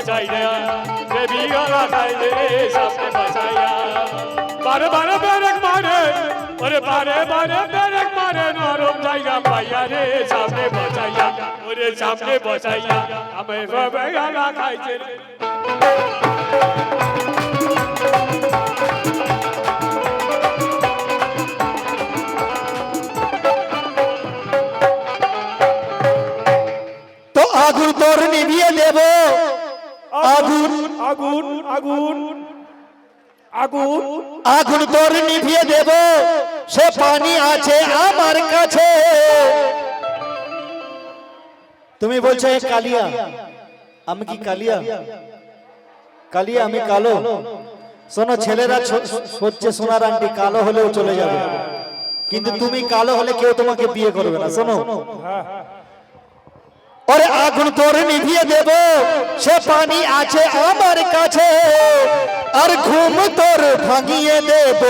বসাইয়া দেবী গলা খাইলে রে সামনে বসাইয়া বারে বারে বেরেক মারে ওরে বারে বারে বেরেক মারে নরম জায়গা পাইয়া রে সামনে বসাইয়া ওরে সামনে বসাইয়া আমি সবে গলা খাইছে রে তো আগুন তোর নিভিয়ে দেব আগুন আগুন আগুন আগুন আগুন তোর নিভিয়ে দেব। সে পানি আছে আমার কাছে। তুমি বলছো কালিয়া। আমি কি কালিয়া? কালিয়া আমি কালো। শোনো ছেলেরা হচ্ছে সোনার আন্টি কালো হলেও চলে যাবে। কিন্তু তুমি কালো হলে কেউ তোমাকে বিয়ে করবে না। শোনো। ওরে আগুন তোর নিভিয়ে দেব সে পানি আছে আমার কাছে আর ঘুম তোর ভাঙিয়ে দেব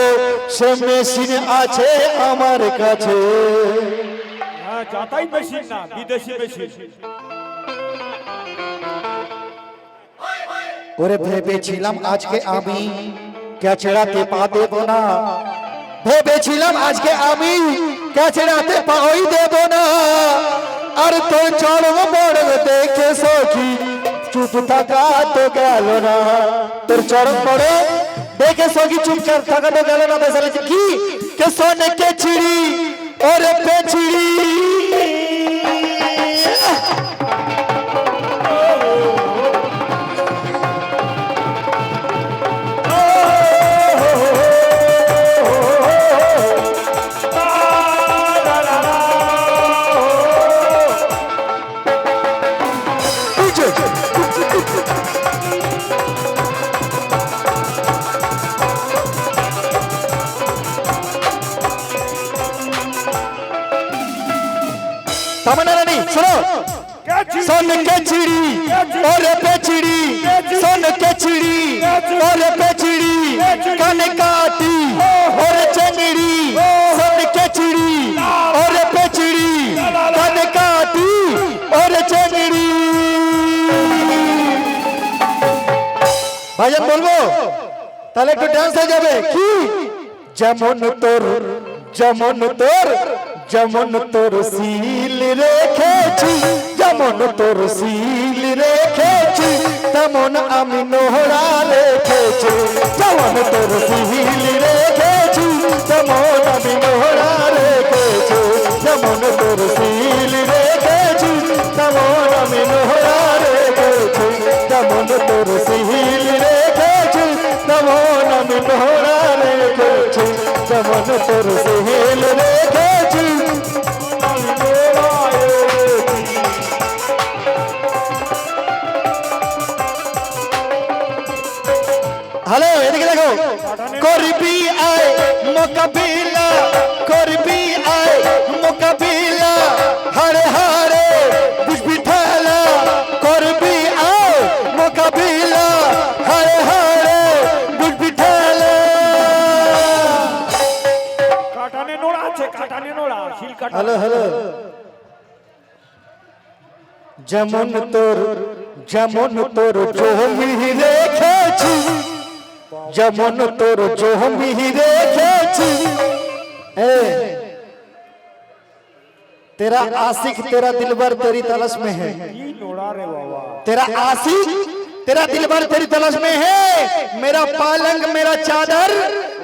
সে মেশিন আছে আমার কাছে যাতাই মেশিন না বিদেশি মেশিন ওরে ভেবেছিলাম আজকে আমি ক্যাচড়াতে পা দেব না ভেবেছিলাম আজকে আমি ক্যাচড়াতে পাই দেব না আর তো চরম বড় দেখে সখি, চুপ থাকা তো গেল না। তোর চরম বড় দেখে সখি চুপচাপ থাকা তো গেল না। বেসালে কি কে? সোনে কে ছিড়ি? ওরে পেছিড়ি। ভাইজান বলব? তাহলে একটু ডান্স হয়ে যাবে। কি? যেমন তোর যেমন তোর যেমন তোর সিল রেখেছি, যেমন তোর সিল রেখেছি, তেমন আমি নোহরা রেখেছি। যেমন তোর সিল রেখেছি, তেমন আমি নোহরা রেখেছি। যেমন তোর সিল রেখেছি, তেমন আমি নোহরা রেখেছি। যেমন তোর সিল নোহরা রেখেছি যেমন তোর সিল রেখেছি হ্যালো, এদিকে দেখো। করবি আয়, মোকাবিলা। করবি আয়, মোকাবিলা। হারে হারে নোড়া শিল কাটা হ্যালো হ্যালো যেমন তোর যেমন তোর জমি রেখেছি যেমন তোর জমি রেখেছি ए, तेरा आशिक तेरा दिलबर तेरी तलाश में है কি নোড়া রে বাবা तेरा आशिक तेरा दिलबर तेरी तलाश में है मेरा पालंग मेरा चादर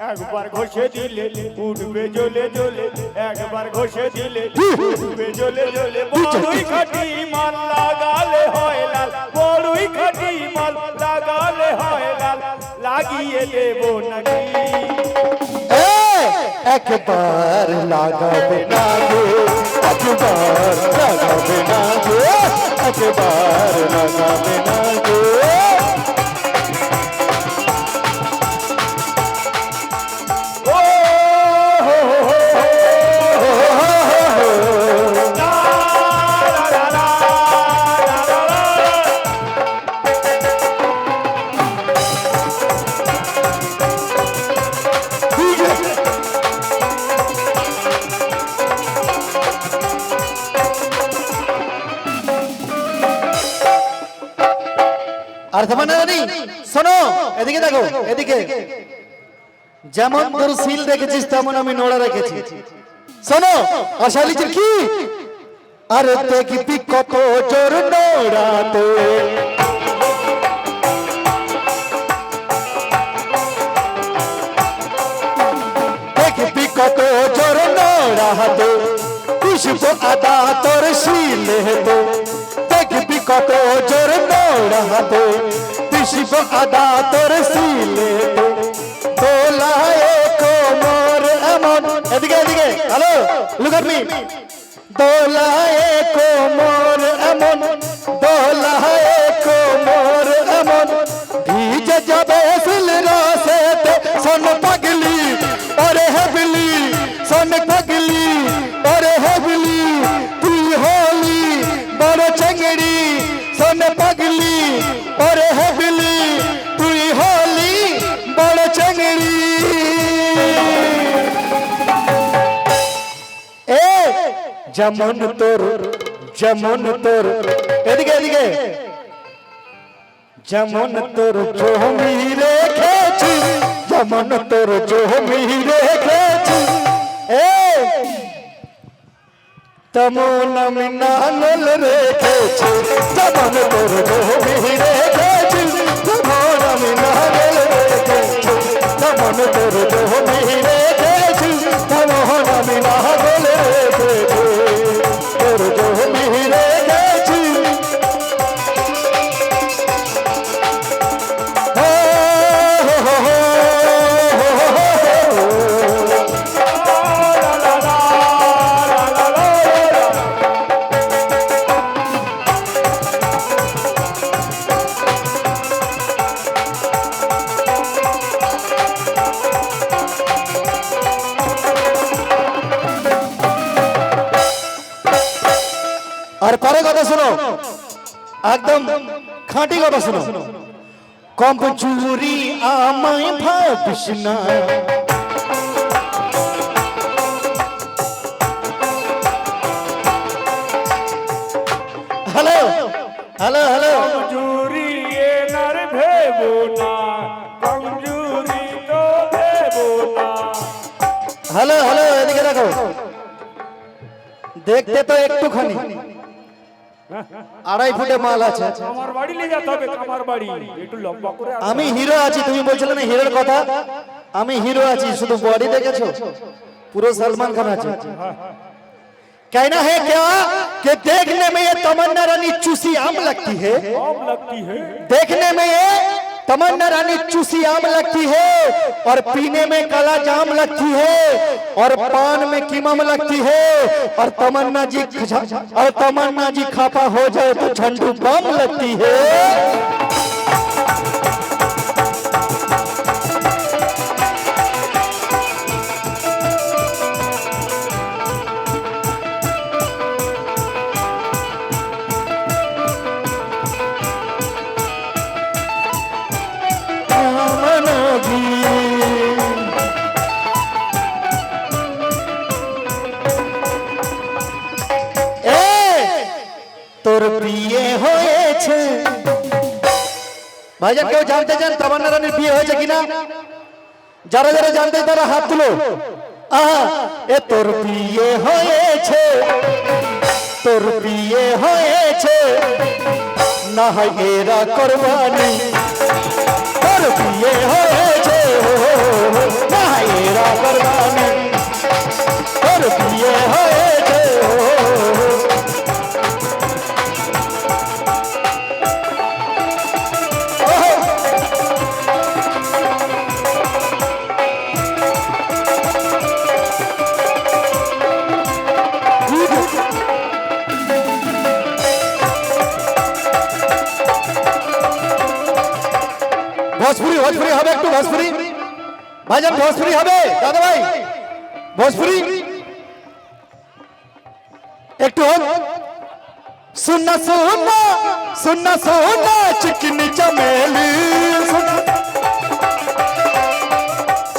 একবার ঘষে দিলে উঠবে জ্বলে জ্বলে, একবার ঘষে দিলে উঠবে জ্বলে জ্বলে। বড়ই খাটি মাল লাগালে হয় লাল, বড়ই খাটি মাল লাগালে হয় লাল, লাগিয়ে দেবো নাকি? একবার লাগাবে না গো, একবার লাগাবে না গো, একবার লাগাবে না গো। আর তোমার শোনো এদিকে দেখো এদিকে যেমন তোর সিল রেখেছিস তেমন আমি নোড়া রেখেছি। শোনো আশা লিখছে কি? আরে দেখবি কত জোর নোড়া তো দেখবি কত জোর নোড়া তো পুষ্প আদা তোর শিলে তো। দেখবি কত জোর নোড়া তো পুষ্প আদা তোর শিলে তো দোলায় কোমর এমন। এদিকে এদিকে, হ্যালো লুক দোলায় কোমর যেমন তোর যেমন তোর। এদিকে এদিকে। যেমন তোর জমি রেখেছি, যেমন তোর জমি রেখেছি। তেমন আমি নানল রেখেছি, যেমন তোর জমি রেখেছি, তেমন আমি নানল রেখেছি। তেমন তোর জমি রেখেছি, তেমন আমি নানল রেখেছি। কম চুরি আমায় ভাবিস না। Hello hello hello. কমজুরি এনার ভেবো না কমজুরি তো ভেবো না। হ্যালো হ্যালো এদিকে দেখো। দেখতে তো একটুখানি। আড়াই ফুটে মাল আছে আমার বাড়ি নিয়ে যেতে হবে আমার বাড়ি একটু লম্বা করে আস। আমি হিরো আছি তুমি বলছিলে না হিরোর কথা আমি হিরো আছি শুধু বডি দেখেছো পুরো सलमान खान আছে कहना है क्या कि देखने में ये तमन्ना रानी चूसी आम लगती है कम लगती है देखने में ये तमन्ना रानी चूसी आम लगती है और पीने में काला जाम लगती है और पान में कीमम लगती है और तमन्ना जी और तमन्ना जी खापा हो जाए तो झंडू बम लगती है। তোর বিয়ে হয়েছে। ভাইজান, কেউ জানতে চান তামান্না রানীর বিয়ে হয়েছে কিনা? যারা যারা জানতে তারা হাত তুলো। এ তোর বিয়ে হয়েছে। তোর বিয়ে হয়েছে। না হয় এরা কোরবানি। তোর বিয়ে হয়েছে। না হয় এরা কোরবানি। তোর বিয়ে হয়েছে। ভাইজান ভোজপুরি হবে দাদা ভাই ভোজপুরি একটু হোক सुनना सुनना सुनना सुनना चिकनी चमेली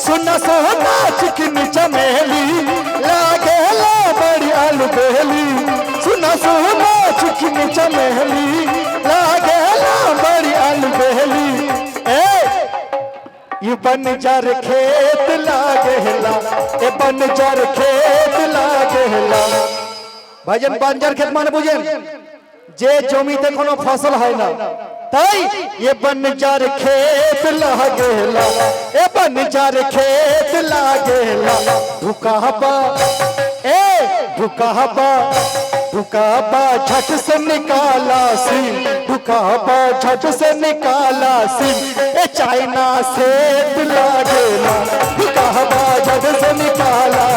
सुनना सुनना चिकनी चमेली लागे ला बड़ी आलू बेली सुनना सुनना चिकनी चमेली बंजर खेत लागेला ए बंजर खेत लागेला ভাইজান বাঞ্জার ক্ষেত মানে বুঝেন যে জমিতে কোনো ফসল হয় না তাই এ বনজার ক্ষেত লাগেলা এ বনজার ক্ষেত লাগেলা ঢুকাবা এ ঢুকাবা ढुकाबा झट से निकाला सिम ढुकाबा झट से निकाला सिम। ए चाइना से लागेला ढुकाबा झट से निकाला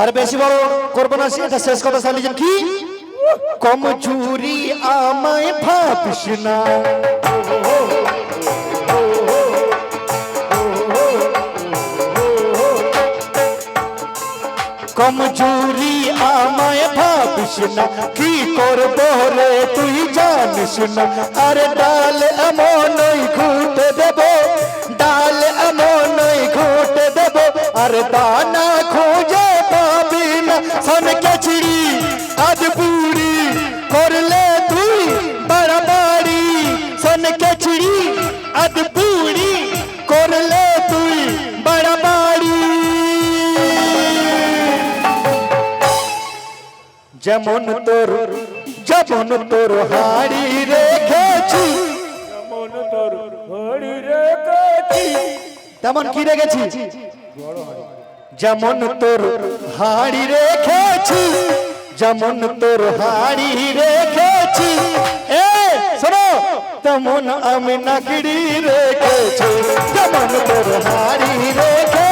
আর বেশি বড় করব না এটা শেষ কথা চালিয়েছেন কি? কমজুরি আমায় ভাবিস না। কমজুরি আমায় ভাবিস না, কি করব রে তুই জানিস না। আরে ডাল এমনই ঘুটে দেব, ডাল এমনই ঘুটে দেব, আর দানা করলে তুই বাড়াবাড়ি সন কেচড়ি আজ বুড়ি করলে তুই বাড়াবাড়ি যেমন তোর যেমন তোর হাড়ি রেখেছি মন তোর হরি রেখেছি তেমন কি রেখেছি যেমন তোর হাড়ি রেখেছি যেমন তোর হাড়ি রেখেছি এ শোনো তেমন আমি নাকড়ি রেখেছি তেমন তোর হাড়ি রেখেছি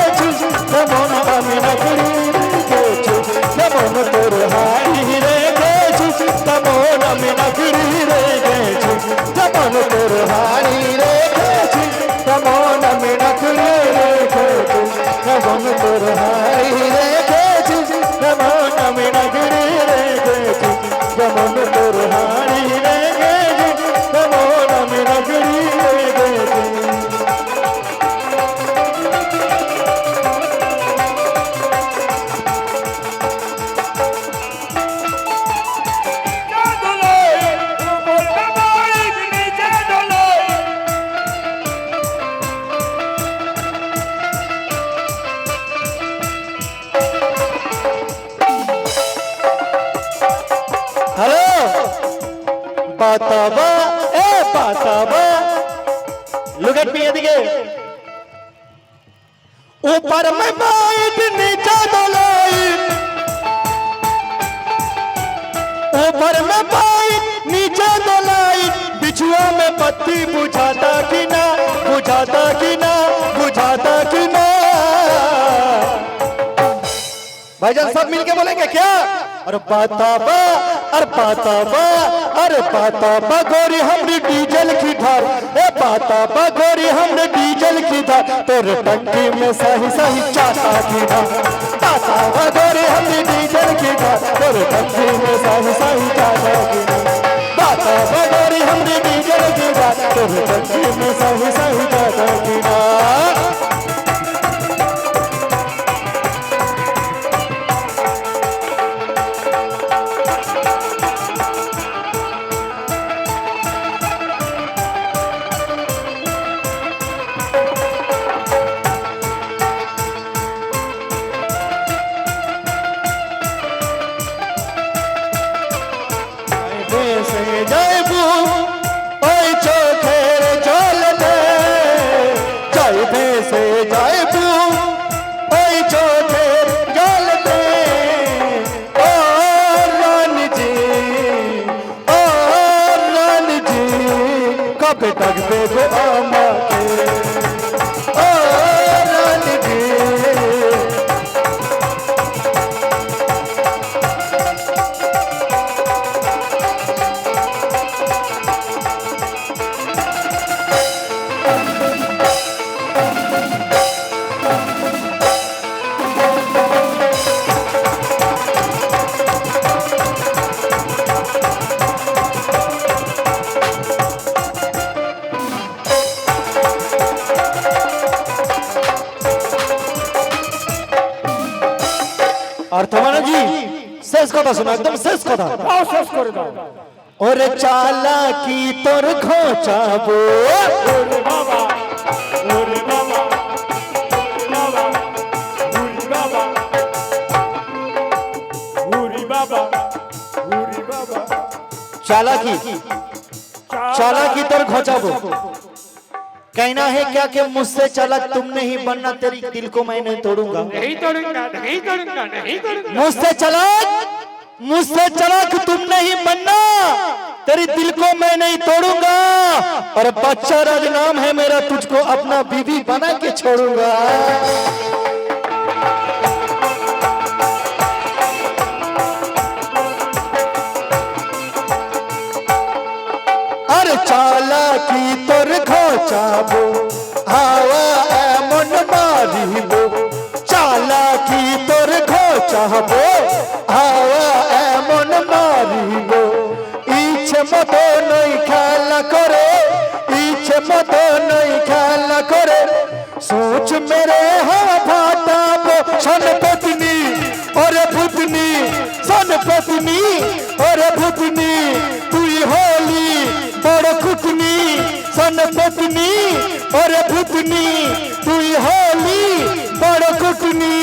भाईजान सब मिलके बोलेंगे क्या? अरे पाताबा अरे पाताबा अरे पाताबा गोरी हमने डीजल की धार। ए पाताबा गोरी हमने डीजल की धार। तेरे टंकी में सही सही चाटा की ना पाताबा गोरी हमने डीजल की धार। तेरे टंकी में सही सही चाटा की ना पाताबा गोरी हमने डीजल की धार। तेरे टंकी में सही सही चाटा की ना Bye. শেষ করে দাও ওরে চালা কি তোর খোঁচাবো ওরে বাবা ওরে বাবা ওরে বাবা ওরে বাবা ওরে বাবা चाला की चाला की तर खोचाबो कहना है क्या कि मुझसे चालाक तुम नहीं बनना तेरी दिल को मैं नहीं तोड़ूंगा नहीं तोड़ूंगा नहीं तोड़ूंगा नहीं तोड़ूंगा मुझसे चालाक मुझसे चलाक तुम नहीं बनना। तेरे दिल को मैं नहीं तोड़ूँगा। और बच्चा राज नाम है मेरा, तुझको अपना बीबी बना के छोड़ूँगा। अरे चाला की तोर खोचाबो हवा एमन मारिबो चाला की तोर खोचाबो মেরে হওয়া ফাটাবো সন পত্নী ওরে ভূতনি সন পত্নী ওরে ভূতনি তুই হলি বড় কুটনি সন পত্নী ওরে ভূতনি তুই হলি বড় কুটনি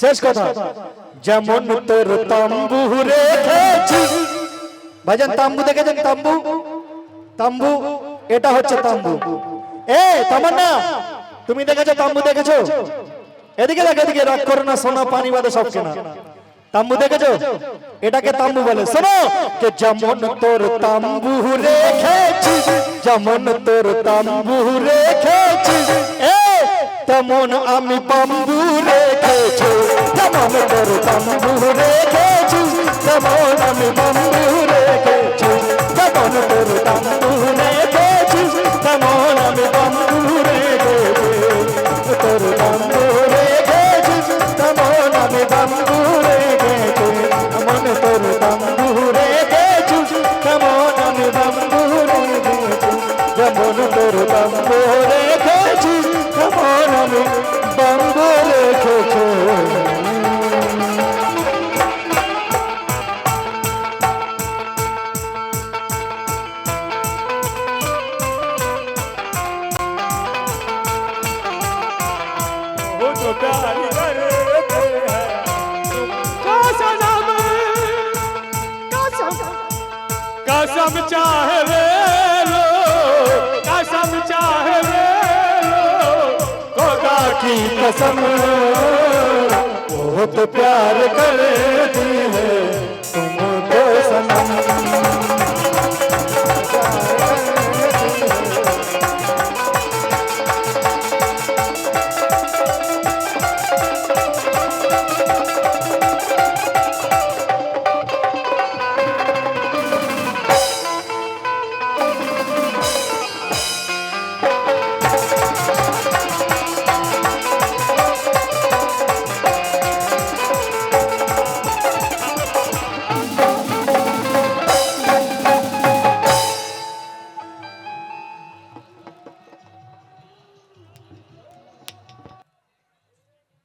শেষ কথা যেমন তোর তাম্বু রেখেছি ভাইজান তাম্বু দেখেছেন তাম্বু তাম্বু এটা হচ্ছে তাম্বু। এ, তামান্না, তুমি দেখেছ, তাম্বু দেখেছ? এদিকে দেখ, এদিকে রাগ করো না, সোনা, পানি বাদে সব কেনা। তাম্বু দেখেছ? এটাকে তাম্বু বলে। শোনো যে যেমন তোর তাম্বু রেখেছি, যেমন তোর তাম্বু রেখেছি, এ, তেমন আমি বাম্বু রেখেছি, যেমন তোর তাম্বু রেখেছি, তেমন আমি বাম্বু রেখেছি, যেমন তোর তাম্বু